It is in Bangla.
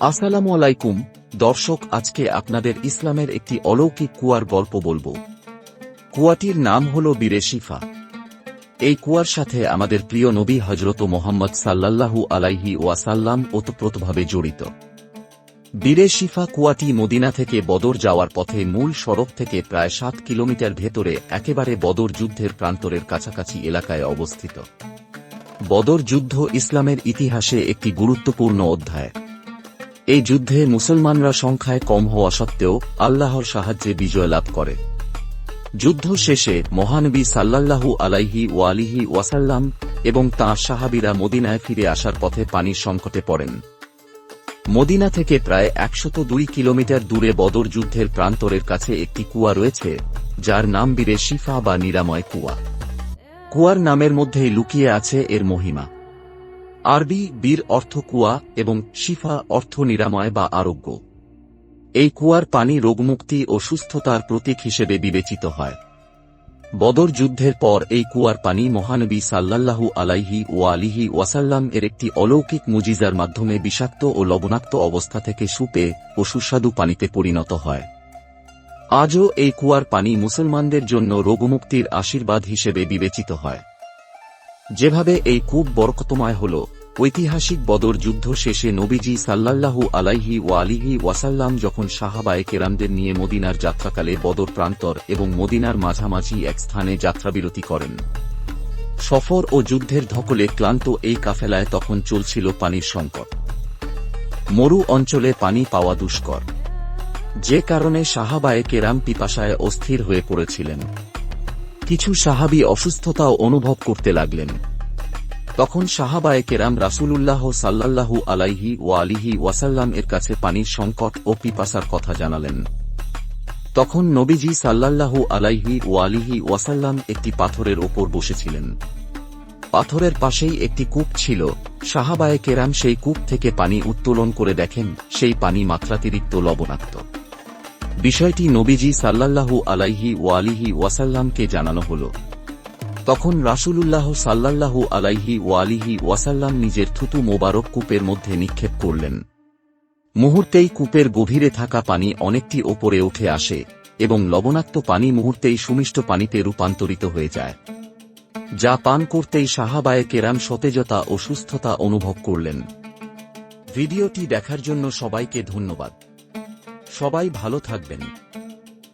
আসসালামু আলাইকুম, দর্শক, আজকে আপনাদের ইসলামের একটি অলৌকিক কুয়ার গল্প বলব। কুয়াটির নাম হল বীরে শিফা এই কুয়ার সাথে আমাদের প্রিয় নবী হজরত মোহাম্মদ সাল্লাল্লাহু আলাইহি ওয়াসাল্লাম ওতপ্রোতভাবে জড়িত। বীরে শিফা কুয়াটি মদিনা থেকে বদর যাওয়ার পথে মূল সড়ক থেকে প্রায় সাত কিলোমিটার ভেতরে একেবারে বদর যুদ্ধের প্রান্তরের কাছাকাছি এলাকায় অবস্থিত। বদর যুদ্ধ ইসলামের ইতিহাসে একটি গুরুত্বপূর্ণ অধ্যায়। এই যুদ্ধে মুসলমানরা সংখ্যায় কম হওয়া সত্ত্বেও আল্লাহর সাহায্যে বিজয় লাভ করে। যুদ্ধ শেষে মহানবী সাল্লাল্লাহু আলাইহি ওয়ালিহি ওয়াসাল্লাম এবং তাঁর সাহাবিরা মদিনায় ফিরে আসার পথে পানির সংকটে পড়েন। মদিনা থেকে প্রায় একশত দুই কিলোমিটার দূরে বদর যুদ্ধের প্রান্তরের কাছে একটি কুয়া রয়েছে, যার নাম বীরে শিফা বা নিরাময় কুয়া। কুয়ার নামের মধ্যেই লুকিয়ে আছে এর মহিমা। আরবি, বীর অর্থ কুয়া এবং শিফা অর্থ নিরাময় বা আরোগ্য। এই কুয়ার পানি রোগমুক্তি ও সুস্থতার প্রতীক হিসেবে বিবেচিত হয়। বদর যুদ্ধের পর এই কুয়ার পানি মহানবী সাল্লাল্লাহু আলাইহি ও আলিহি ওয়াসাল্লাম এর একটি অলৌকিক মুজিজার মাধ্যমে বিষাক্ত ও লবণাক্ত অবস্থা থেকে সুপে ও সুস্বাদু পানিতে পরিণত হয়। আজও এই কুয়ার পানি মুসলমানদের জন্য রোগমুক্তির আশীর্বাদ হিসেবে বিবেচিত হয়। যেভাবে এই কূপ বরকতময় হল ঐতিহাসিক বদর যুদ্ধ শেষে নবীজি সাল্লাল্লাহু আলাইহি ও আলিহি ওয়াসাল্লাম যখন সাহাবায়ে কেরামদের নিয়ে মদিনার যাত্রাকালে বদর প্রান্তর এবং মদিনার মাঝামাঝি এক স্থানে যাত্রাবিরতি করেন। সফর ও যুদ্ধের ধকলে ক্লান্ত এই কাফেলায় তখন চলছিল পানির সংকট। মরু অঞ্চলে পানি পাওয়া দুষ্কর। যে কারণে সাহাবায়ে কেরাম পিপাসায় অস্থির হয়ে পড়েছিলেন। কিছু সাহাবি অসুস্থতাও অনুভব করতে লাগলেন। তখন সাহাবায়ে কেরাম রাসূলুল্লাহ সাল্লাল্লাহু আলাইহি ও আলিহি ওয়াসাল্লাম এর কাছে পানির সংকট ও পিপাসার কথা জানালেন। তখন নবীজি সাল্লাল্লাহু আলাইহি ও আলিহি ওয়াসাল্লাম একটি পাথরের ওপর বসেছিলেন। পাথরের পাশেই একটি কূপ ছিল। সাহাবায়ে কেরাম সেই কূপ থেকে পানি উত্তোলন করে দেখেন, সেই পানি মাত্রাতিরিক্ত লবণাক্ত। বিষয়টি নবীজি সাল্লাল্লাহু আলাইহি ও আলিহি ওয়াসাল্লামকে জানানো হল। তখন রাসূলুল্লাহ সাল্লাল্লাহু আলাইহি ও আলিহি ওয়াসাল্লাম নিজের থুতু মোবারক কূপের মধ্যে নিক্ষেপ করলেন। মুহূর্তেই কূপের গভীরে থাকা পানি অনেকটি ওপরে উঠে আসে এবং লবণাক্ত পানি মুহূর্তেই সুমিষ্ট পানিতে রূপান্তরিত হয়ে যায়। যা পান করতেই সাহাবায়ে কেরাম সতেজতা ও সুস্থতা অনুভব করলেন। ভিডিওটি দেখার জন্য সবাইকে ধন্যবাদ। সবাই ভালো থাকবেন।